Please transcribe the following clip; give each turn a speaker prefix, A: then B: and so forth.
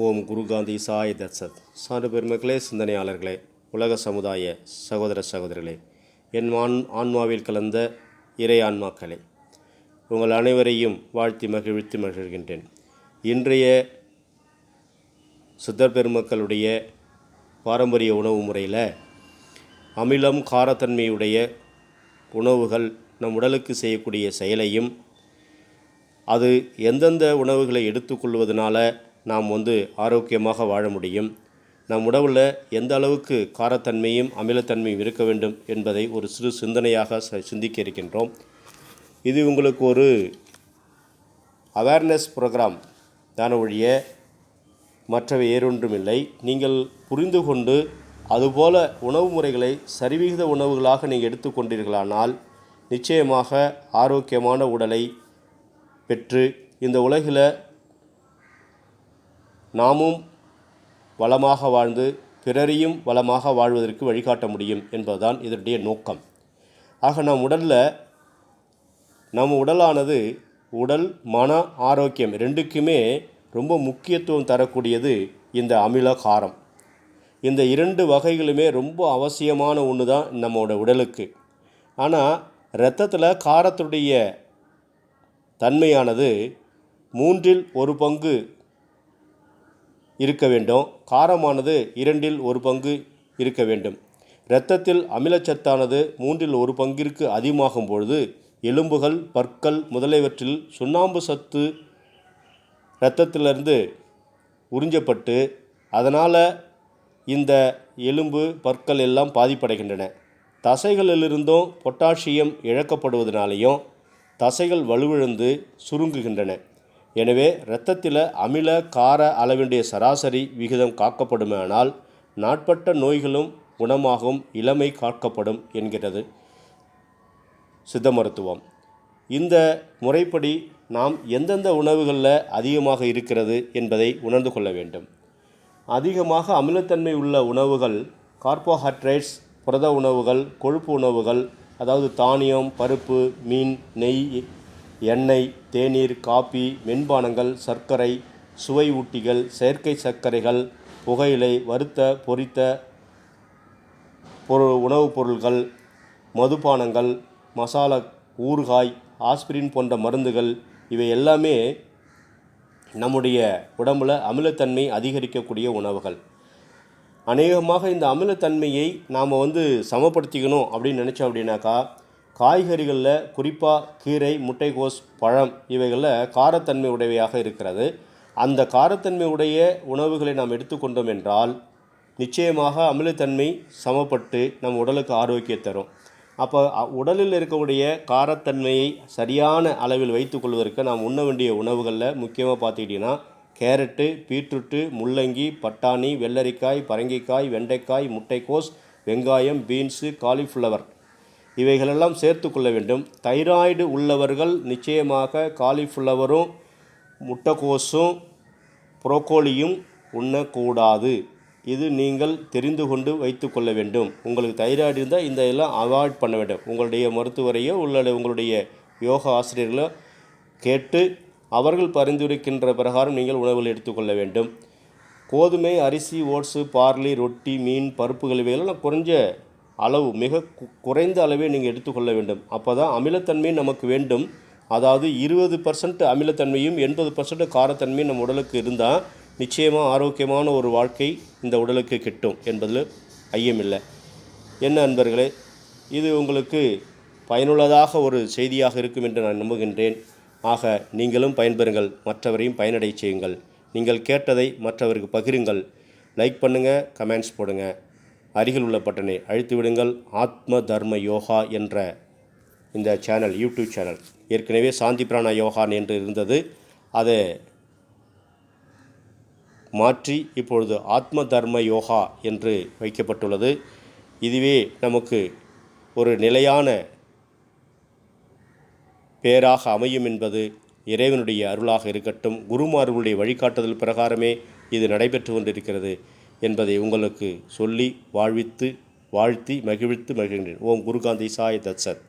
A: ஓம் குருகாந்தி சாய் தத்சத் சான்று பெருமக்களே சிந்தனையாளர்களே உலக சமுதாய சகோதர சகோதரிகளே என் ஆன் ஆன்மாவில் கலந்த இறை ஆன்மாக்களே உங்கள் அனைவரையும் வாழ்த்தி மகிழ்வித்து மகிழ்கின்றேன். இன்றைய சித்தர் பெருமக்களுடைய பாரம்பரிய உணவு முறையில் அமிலம் காரத்தன்மையுடைய உணவுகள் நம் உடலுக்கு செய்யக்கூடிய செயலையும் அது எந்தெந்த உணவுகளை எடுத்துக்கொள்வதனால நாம் வந்து ஆரோக்கியமாக வாழ முடியும். நம் உணவில் எந்த அளவுக்கு காரத்தன்மையும் அமிலத்தன்மையும் இருக்க வேண்டும் என்பதை ஒரு சிறு சிந்தனையாக ச- சிந்திக்க இருக்கின்றோம். இது உங்களுக்கு ஒரு அவேர்னஸ் ப்ரோக்ராம் தான ஒழிய மற்றவை ஏறொன்றுமில்லை நீங்கள் புரிந்து கொண்டு அதுபோல உணவு முறைகளை சரிவிகித உணவுகளாக நீங்கள் எடுத்துக்கொண்டீர்களானால் நிச்சயமாக ஆரோக்கியமான உடலை பெற்று இந்த உலகில் நாமும் வளமாக வாழ்ந்து பிறரையும் வளமாக வாழ்வதற்கு வழிகாட்ட முடியும் என்பதுதான் இதனுடைய நோக்கம். ஆக நம் உடலில் நம் உடலானது உடல் மன ஆரோக்கியம் ரெண்டுக்குமே ரொம்ப முக்கியத்துவம் தரக்கூடியது இந்த அமில காரம். இந்த இரண்டு வகைகளுமே ரொம்ப அவசியமான ஒன்று தான் நம்மளோட உடலுக்கு. ஆனால் இரத்தத்தில் காரத்துடைய தன்மையானது மூன்றில் ஒரு பங்கு இருக்க வேண்டும். காரமானது இரண்டில் ஒரு பங்கு இருக்க வேண்டும். இரத்தத்தில் அமிலச்சத்தானது மூன்றில் ஒரு பங்கிற்கு அதிகமாகும் பொழுது எலும்புகள் பற்கள் முதலியவற்றில் சுண்ணாம்பு சத்து இரத்தத்திலிருந்து உறிஞ்சப்பட்டு அதனால் இந்த எலும்பு பற்கள் எல்லாம் பாதிப்படைகின்றன. தசைகளிலிருந்தும் பொட்டாசியம் இழக்கப்படுவதனாலேயும் தசைகள் வலுவிழந்து சுருங்குகின்றன. எனவே இரத்தத்தில் அமில கார அளவினுடைய சராசரி விகிதம் காக்கப்படுமானால் நாட்பட்ட நோய்களும் குணமாகும் இளமை காக்கப்படும் என்கிறது. சித்த மருத்துவம். இந்த முறைப்படி நாம் எந்தெந்த உணவுகளில் அதிகமாக இருக்கிறது என்பதை உணர்ந்து கொள்ள வேண்டும். அதிகமாக அமிலத்தன்மை உள்ள உணவுகள் கார்போஹைட்ரேட்ஸ் புரத உணவுகள் கொழுப்பு உணவுகள் அதாவது தானியம் பருப்பு மீன் நெய் எண்ணெய் தேநீர் காபி மென்பானங்கள் சர்க்கரை சுவை ஊட்டிகள் செயற்கை சர்க்கரைகள் புகையிலை வறுத்த பொரித்த பொருள் உணவுப் பொருள்கள் மதுபானங்கள் மசாலா ஊறுகாய் ஆஸ்பிரின் போன்ற மருந்துகள் இவை எல்லாமே நம்முடைய உடம்புல அமிலத்தன்மை அதிகரிக்கக்கூடிய உணவுகள். அநேகமாக இந்த அமிலத்தன்மையை நாம் வந்து சமப்படுத்திக்கணும் அப்படின்னு நினச்சோம் அப்படின்னாக்கா காய்கறிகளில் குறிப்பாக கீரை முட்டைகோஸ் பழம் இவைகளில் காரத்தன்மை உடையவையாக இருக்கிறது. அந்த காரத்தன்மை உடைய உணவுகளை நாம் எடுத்துக்கொண்டோம் என்றால் நிச்சயமாக அமிலத்தன்மை சமப்பட்டு நம் உடலுக்கு ஆரோக்கியம் தரும். அப்போ அ- உடலில் இருக்கக்கூடிய காரத்தன்மையை சரியான அளவில் வைத்துக்கொள்வதற்கு நாம் உண்ண வேண்டிய உணவுகளில் முக்கியமாக பார்த்துக்கிட்டிங்கன்னா கேரட்டு பீட்ரூட்டு முள்ளங்கி பட்டாணி வெள்ளரிக்காய் பரங்கிக்காய் வெண்டைக்காய் முட்டைக்கோஸ் வெங்காயம் பீன்ஸு காலிஃப்ளவர் இவைகளெல்லாம் சேர்த்து கொள்ள வேண்டும். தைராய்டு உள்ளவர்கள் நிச்சயமாக காலிஃப்ளவரும் முட்டைக்கோஸும் புரோக்கோலியும் உண்ணக்கூடாது. இது நீங்கள் தெரிந்து கொண்டு வைத்துக்கொள்ள வேண்டும். உங்களுக்கு தைராய்டு இருந்தால் இந்த எல்லாம் அவாய்ட் பண்ண வேண்டும். உங்களுடைய மருத்துவரையோ உள்ள உங்களுடைய யோகா ஆசிரியர்களோ கேட்டு அவர்கள் பரிந்துரைக்கின்ற பிரகாரம் நீங்கள் உணவுகள் எடுத்துக்கொள்ள வேண்டும். கோதுமை அரிசி ஓட்ஸு பார்லி ரொட்டி மீன் பருப்புகள் இவைகள்லாம் குறைஞ்ச அளவு மிக குறைந்த அளவே நீங்கள் எடுத்துக்கொள்ள வேண்டும். அப்போ தான் அமிலத்தன்மை நமக்கு வேண்டும். அதாவது இருபது பர்சன்ட் அமிலத்தன்மையும் எண்பது பர்சன்ட் காரத்தன்மையும் நம்ம உடலுக்கு இருந்தால் நிச்சயமாக ஆரோக்கியமான ஒரு வாழ்க்கை இந்த உடலுக்கு கிட்டும் என்பதில் ஐயமில்லை. என்ன அன்பர்களே இது உங்களுக்கு பயனுள்ளதாக ஒரு செய்தியாக இருக்கும் என்று நான் நம்புகின்றேன். ஆக நீங்களும் பயன்பெறுங்கள் மற்றவரையும் பயனடை செய்யுங்கள். நீங்கள் கேட்டதை மற்றவருக்கு பகிருங்கள். லைக் பண்ணுங்கள் கமெண்ட்ஸ் போடுங்கள் அருகில் உள்ள பட்டனை அழுத்தி விடுங்கள் ஆத்ம தர்ம யோகா என்ற இந்த சேனல் யூடியூப் சேனல். ஏற்கனவே சாந்தி பிராண யோகான் என்று இருந்தது. அதை மாற்றி இப்பொழுது ஆத்ம தர்ம யோகா என்று வைக்கப்பட்டுள்ளது. இதுவே நமக்கு ஒரு நிலையான பேராக அமையும் என்பது இறைவனுடைய அருளாக இருக்கட்டும். குருமார்களுடைய வழிகாட்டுதல் பிரகாரமே இது நடைபெற்று கொண்டிருக்கிறது. என்பதை உங்களுக்கு சொல்லி வாழ்வித்து வாழ்த்தி மகிழ்வித்து மகிழ்கின்றேன். ஓம் குருகாந்தி சாய் தத்சத்